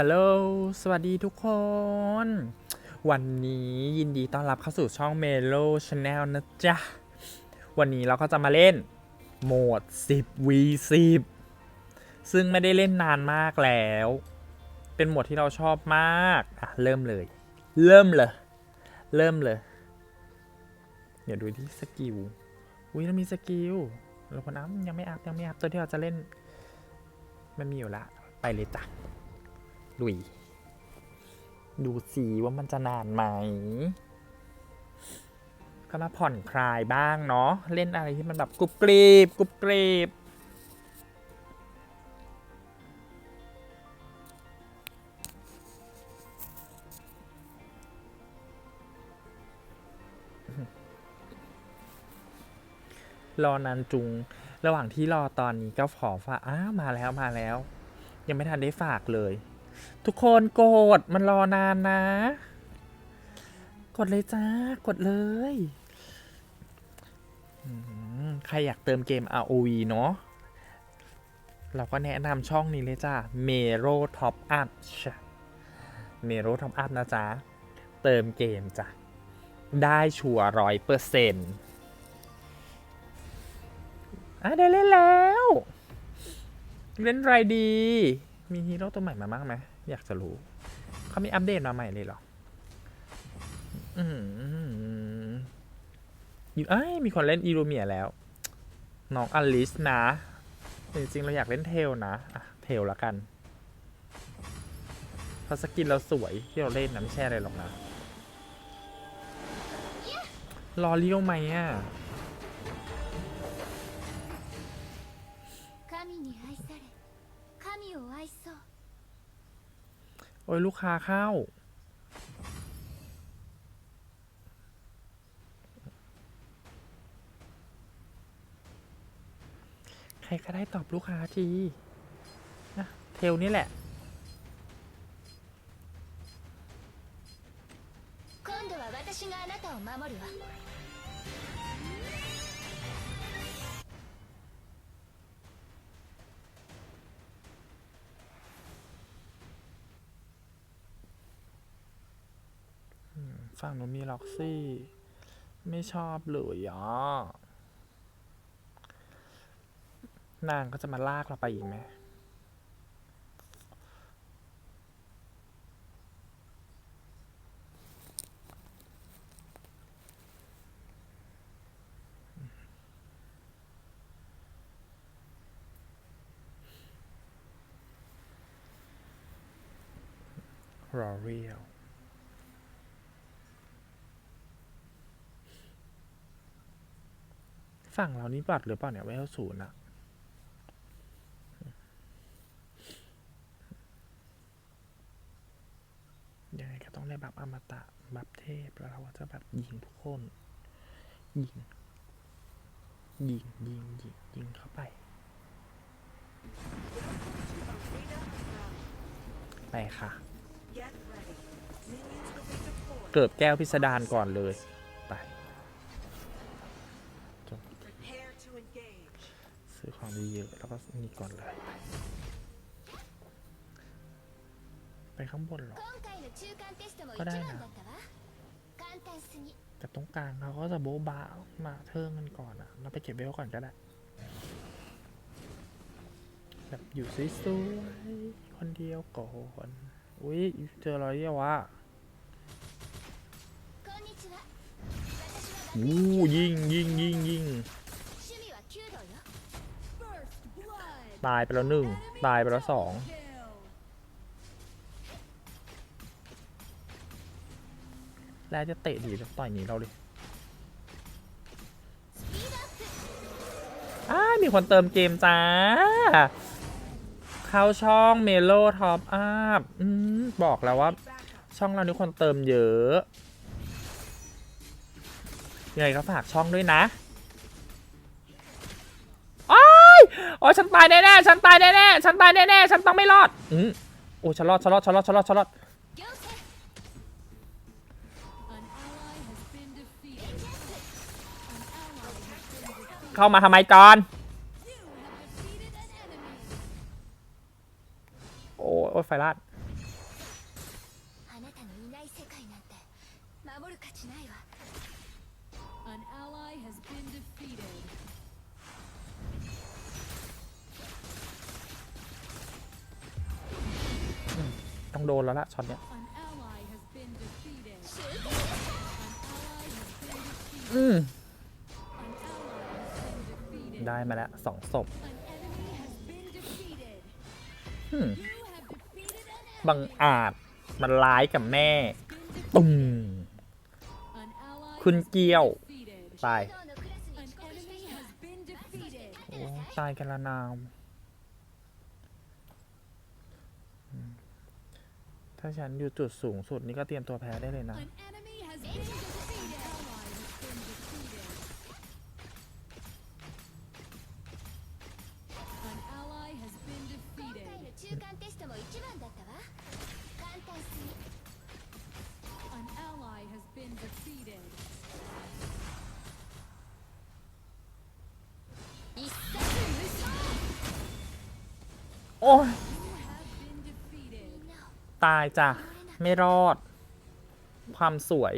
ฮัลโหล สวัสดีทุกคน วันนี้ยินดีต้อนรับเข้าสู่ช่อง Melo Channel นะจ๊ะ วันนี้เราก็จะมาเล่นโหมด 10 v 10ซึ่งไม่ได้เล่นนานมากแล้ว เป็นโหมดที่เราชอบมาก อะ เริ่มเลย เริ่มเลย เริ่มเลย เดี๋ยวดูที่สกิล อุ้ยเรามีสกิลเราคนน้ำยังไม่อัพยังไม่อัพตัวที่เราจะเล่น มันมีอยู่ละ ไปเลยจ้ะ ลุย ดูสิว่ามันจะนานไหม ก็มาผ่อนคลายบ้างเนาะ เล่นอะไรที่มันแบบกรุบกรีบกรุบกรีบรอนานจุง ระหว่างที่รอตอนนี้ก็ขอฝากอ้ามาแล้วมาแล้ว ยังไม่ทันได้ฝากเลย ทุกคนกดมันรอนานนะ กดเลยจ้ากดเลยใครอยากเติมเกม ROV เนาะเราก็แนะนำช่องนี้เลยจ้า Mero Top Up เมโร Top Up นะจ๊ะ เติมเกมจ้ะ ได้ชัวร้อยเปอร์เซ็นต์อะได้เล่นแล้ว เล่นไรดี มีฮีโร่ตัวใหม่มาบ้างไหมอยากจะรู้ เขามีอัปเดตมาใหม่เลยเหรออืมอยู่เอ้ยมีคนเล่นอีลูเมียแล้ว น้องอลิสนะ จริงๆ เราอยากเล่นเทลนะอะเทลละกันพราสกินเราสวยที่เราเล่นนะไม่ใช่อะไรหรอกนะ รอเลี้ยวไหมอะ โอ้ยลูกค้าเข้า ใครก็ได้ตอบลูกค้าทีนะเทลนี่แหละ 今度は私があなたを守るわ ฝั่งนู้นมีล็อกซี่ ไม่ชอบเลยอะนางก็จะมาลากเราไปอีกไหมรอเรียล ฝั่งเรานี่บัตรหรือเปล่าเนี่ยเวลศูนย์อะยังไงก็ต้องได้บัฟอมตะบัฟเทพแล้วเราก็จะแบบยิงทุกคนยิงยิงยิงยิงยิงเข้าไป ไปค่ะ เกิดแก้วพิสดารก่อนเลย เยอะแล้วก็นี่ก่อนเลย ไปข้างบนหรอ ก็ได้นะแต่ตรงกลางเขาก็จะโบบามาเทิงกันก่อนอะเราไปเก็บเบลก่อนก็ได้ แบบอยู่สวยๆคนเดียวก่อน อุ้ยเจออะไรเนี่ยวะอู้ยิงยิงยิงยิง ตายไปแล้วหนึ่งตายไปแล้วสองแล้วจะเตะดีจะต่อยหนีเราดิอ้ามีคนเติมเกมจ้า เข้าช่องเมโลท็อปอัพบอกแล้วว่า ช่องเรานี่คนเติมเยอะยังไงก็ฝากช่องด้วยนะโอ้ยโอ้ยฉันตายแน่ๆฉันตายแน่ๆฉันตายแน่ๆฉันต้องไม่รอดอืมโอ้ยฉันรอดฉันรอดฉันรอดฉันรอดฉันรอดเข้ามาทำไมก่อน ต้องโดนแล้วล่ะช็อตเนี้ยอืมได้มาแล้วสองศพบังอาจมันร้ายกับแม่ ตุ้งคุณเกี้ยว ตาย ตายกันละนาว ถ้าฉันอยู่จุดสูงสุดนี่ก็เตรียมตัวแพ้ได้เลยนะายจ้ะ ไม่รอด ความสวย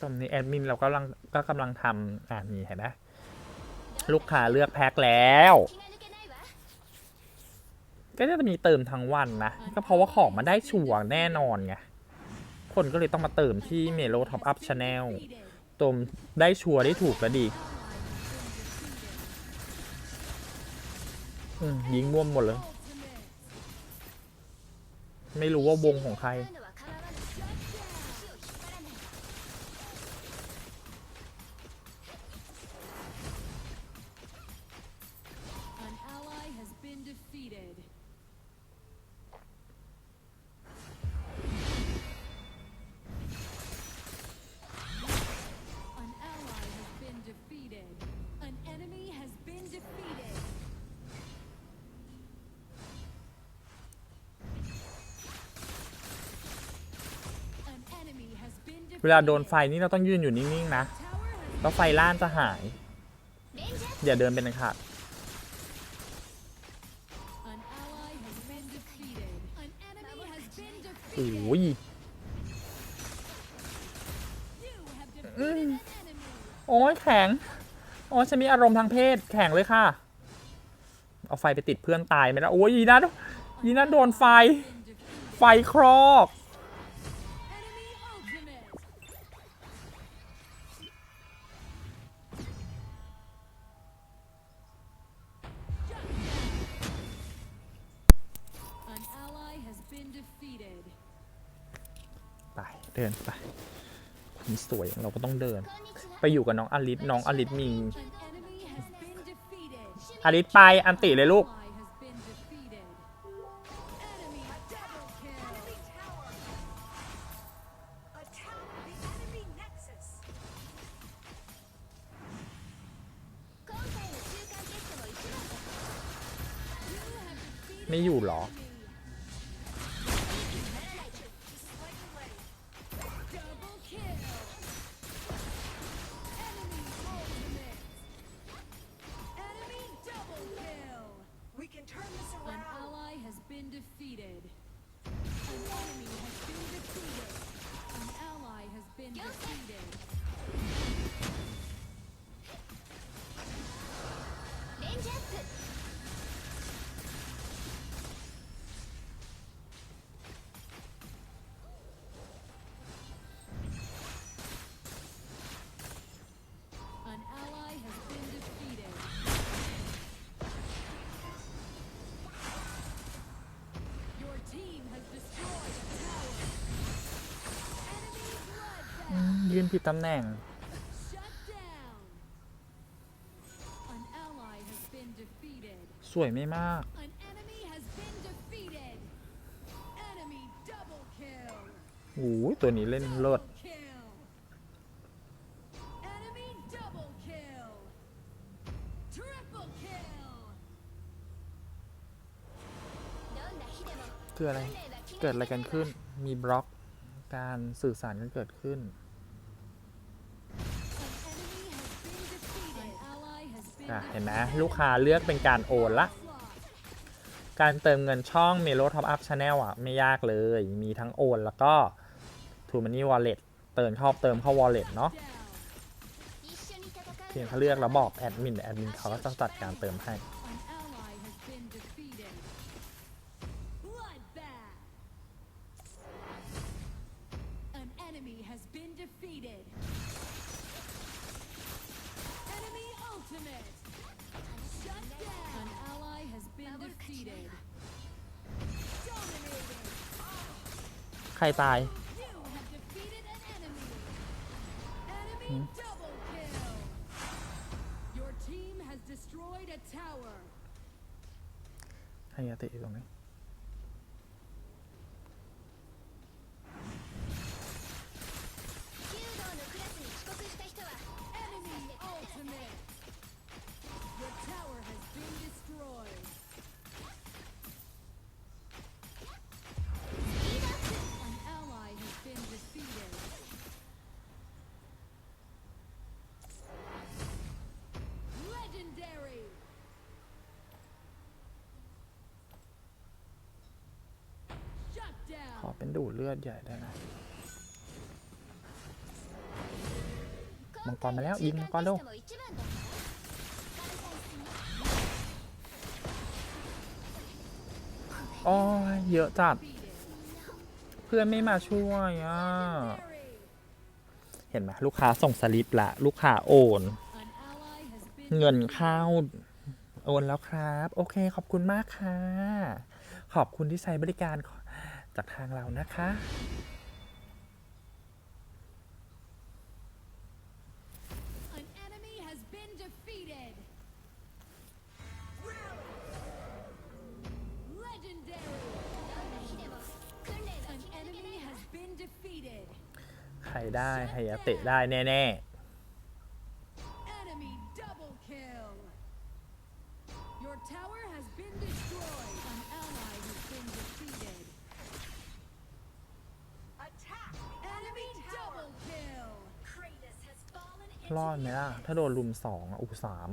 ตอนนี้แอดมินเราก็กำลังก็กำลังทำอ่ามีเห็นไหมลูกค้าเลือกแพ็คแล้ว ก็จะมีเติมทั้งวันนะ ก็เพราะว่าของมาได้ชัวร์แน่นอนไง คนก็เลยต้องมาเติมที่เมโลท็อปอัพชาแนลตมได้ชัวร์ได้ถูกแล้วดี ยิงม่วมหมดเลย ไม่รู้ว่าวงของใคร วลาโดนไฟนี่เราต้องยืนอยู่นิ่งๆนะ แล้วไฟล่านจะหาย อย่าเดินเป็นขาดโอ้ยโอ้ยแข็ง โอ้ยฉันมีอารมณ์ทางเพศ แข็งเลยค่ะ เอาไฟไปติดเพื่อนตายไหมล่ะโอ้ยยีนัทยีนัทโดนไฟ ไฟครอก เดินไปคนสวยเราก็ต้องเดิน ไปอยู่กับน้องอลิสน้องอลิสมีอลิสไปอันติเลยลูก นผิดตำแหน่ง สวยไม่มากโอ้ยตัวนี้เล่นเลิศคืออะไร เกิดอะไรกันขึ้น มีบล็อก การสื่อสารกันเกิดขึ้น เห็นไหมลูกค้าเลือกเป็นการโอนละ การเติมเงินช่อง Melo Top Up Channel อะ ไม่ยากเลย มีทั้งโอนแล้วก็ True Money Wallet เติมเข้าเติมเข้า Wallet เนาะเพียงเขาเลือกแล้วบอกแอดมินแอดมินเขาก็จะจัดการเติมให้ ใครตาย อเป็นดูดเลือดใหญ่ได้นะมังกรมาแล้วยิงมังกรเร็วโอ้ยเยอะจัด เพื่อนไม่มาช่วยอะ เห็นไหมลูกค้าส่งสลิปละ ลูกค้าโอน เงินเข้าโอนแล้วครับ โอเคขอบคุณมากค่ะ ขอบคุณที่ใช้บริการ จากทางเรานะคะ ใครได้ไฮยาเตะได้แน่ ๆ รอดไหมล่ะ ถ้าโดนลุมสองอุกสาม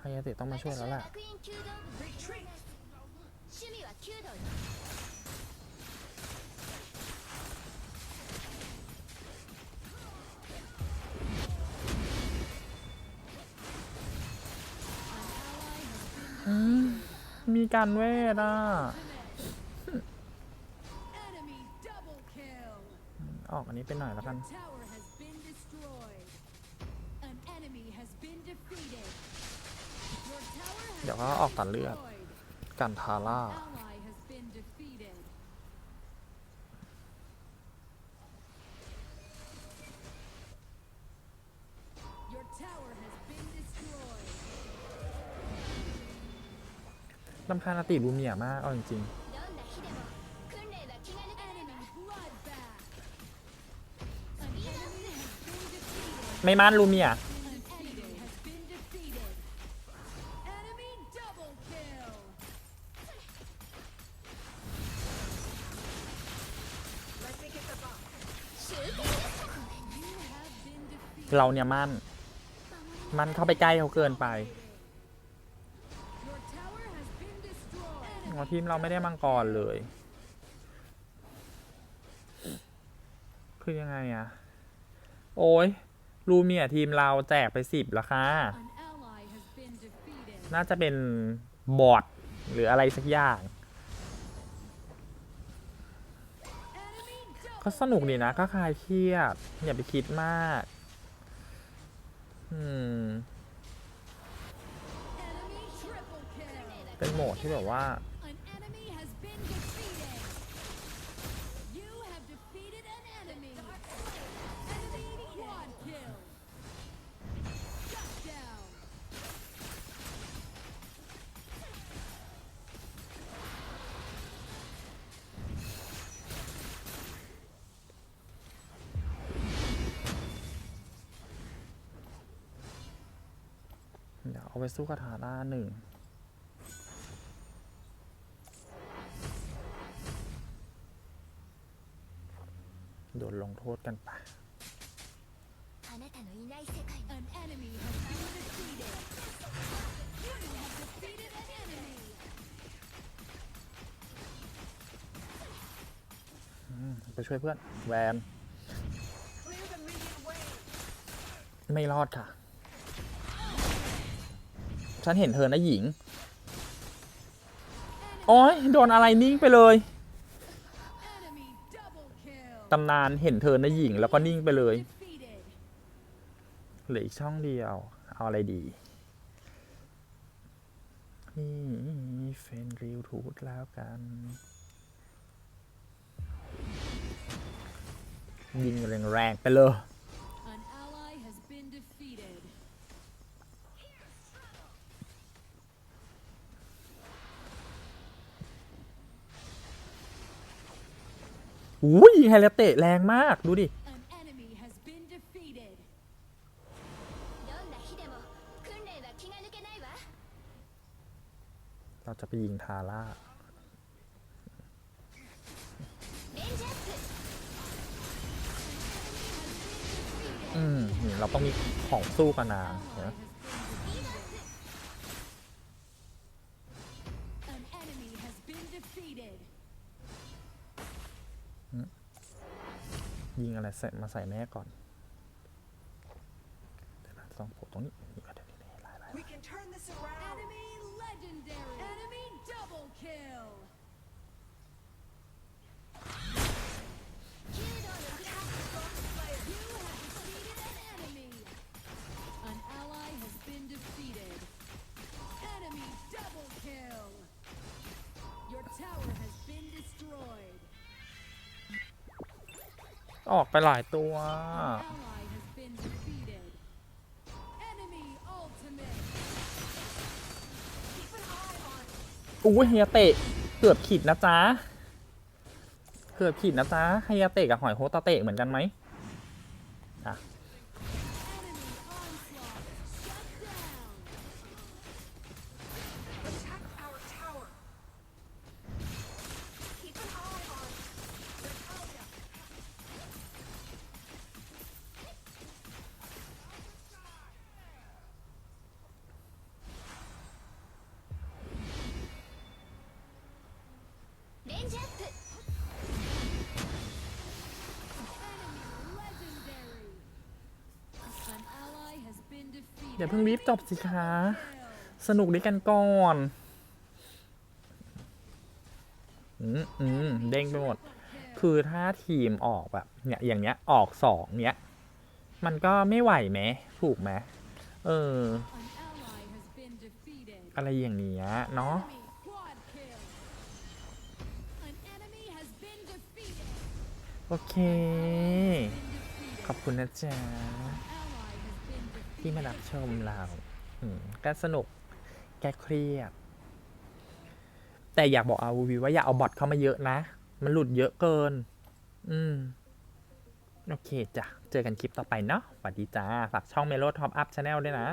ฮายาเตะต้องมาช่วยแล้วแหละมีการเวทอะ ออกอันนี้เป็นหน่อยแล้วกัน เดี๋ยวเขาออกตัดเลือด กันทาร่า ลำพานอาติรูเมียมาก เอาจริงๆไม่มั่นรูเมีย เราเนี่ยมั่น มันเข้าไปใกล้เขาเกินไปอ๋อทีมเราไม่ได้มังกรเลย คือยังไงอะโอ้ยลูเมียทีมเราแจกไปสิบแล้วค่ะ น่าจะเป็นบอทหรืออะไรสักอย่าง ก็สนุกดีนะก็คลายเครียดอย่าไปคิดมาก อืม เป็นโหมดที่แบบว่า เอาไปสู้คาถาล่าหนึ่งโดนลงโทษกันไปไปช่วยเพื่อน แวน ไม่รอดค่ะ ฉันเห็นเธอนะหญิงโอ้ยโดนอะไรนิ่งไปเลยตำนานเห็นเธอนะหญิงแล้วก็นิ่งไปเลยเหลืออีกช่องเดียว เอาอะไรดีนี่เฟนริวทูดแล้วกันยิงแรงๆไปเลย อุ้ยยิงไฮเลเตะแรงมากดูดิเราจะไปยิงทาร่าอืมเราต้องมีของสู้กันนานนะ ยิงอะไรใส่มาใส่แม่ก่อนเดี๋ยวนะต้องโผล่ตรงนี้ ออกไปหลายตัว อู้เฮียเตะเกือบขีดนะจ๊ะ เกือบขีดนะจ๊ะเฮียเตะกับหอยโฮตาเตะเหมือนกันไหม been defeated. อย่าเพิ่งรีบจบสิคะ สนุกด้วยกันก่อน อืมอืมเด้งไปหมด คือถ้าทีมออกแบบ เนี่ย อย่างเนี้ย ออกสองเนี้ย มันก็ไม่ไหวไหม ถูกไหม เออ อะไรอย่างเนี้ย เนาะโอเค ขอบคุณนะจ๊ะ ที่มารับชมเราอืมก็สนุกแกเครียด แต่อยากบอกอาวีว่าอย่าเอาบอทเข้ามาเยอะนะ มันหลุดเยอะเกิน อืม โอเคจ้ะ เจอกันคลิปต่อไปเนาะสวัสดีจ้า ฝากช่องเมโลท็อปอัพชาแนลด้วยนะ